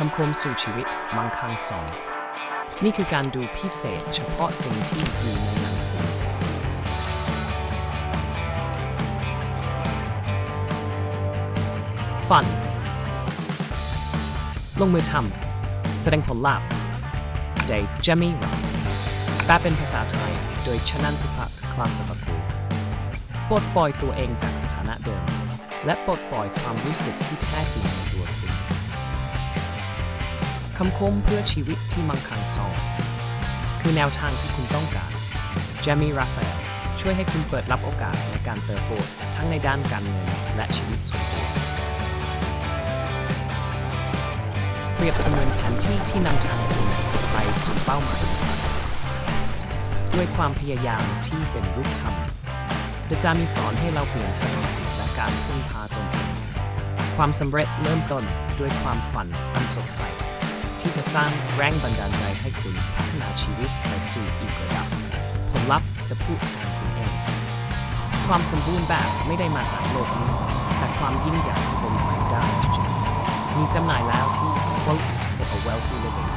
คำคมสู่ชีวิตมังคังสองนี่คือการดูพิเศษเฉพาะสิ่งที่อยู่ในหนังสือฝัน ลงมือทำแสดงผลลัพธ์โดยเจมี่รักแปลเป็นภาษาไทย โดยชนันพิพัฒน์คลาสปกูปลดปล่อยตัวเองจากสถานะเดิม และปลดปล่อยความรู้สึกที่แท้จริงในตัวคุณ คำคมเพื่อชีวิตที่มั่งคั่งสองคือแนวทางที่คุณต้องการเจมี่ราฟาเอลช่วยให้คุณเปิดรับโอกาสในการเติบโตทั้งในด้านการเงินและชีวิตส่วนตัวเปรียบเสมือนแผนที่ที่นำทางคุณไปสู่เป้าหมายด้วยความพยายามที่เป็นรูปธรรมเดจามีสอนให้เราเปลี่ยนทัศนคติและการพึ่งพาตนเองความสำเร็จเริ่มต้นด้วยความฝันอันสดใส ที่จะสร้างแรงบันดาลใจให้คุณพัฒนาชีวิตไปสู่อีกระดับ ผลลัพธ์จะพูดแทนคุณเอง ความสมบูรณ์แบบไม่ได้มาจากโลกนี้ แต่ความยิ่งใหญ่บนไม้ได้จริงๆมีจำหน่ายแล้วที่ Quotes for a Wealthy Living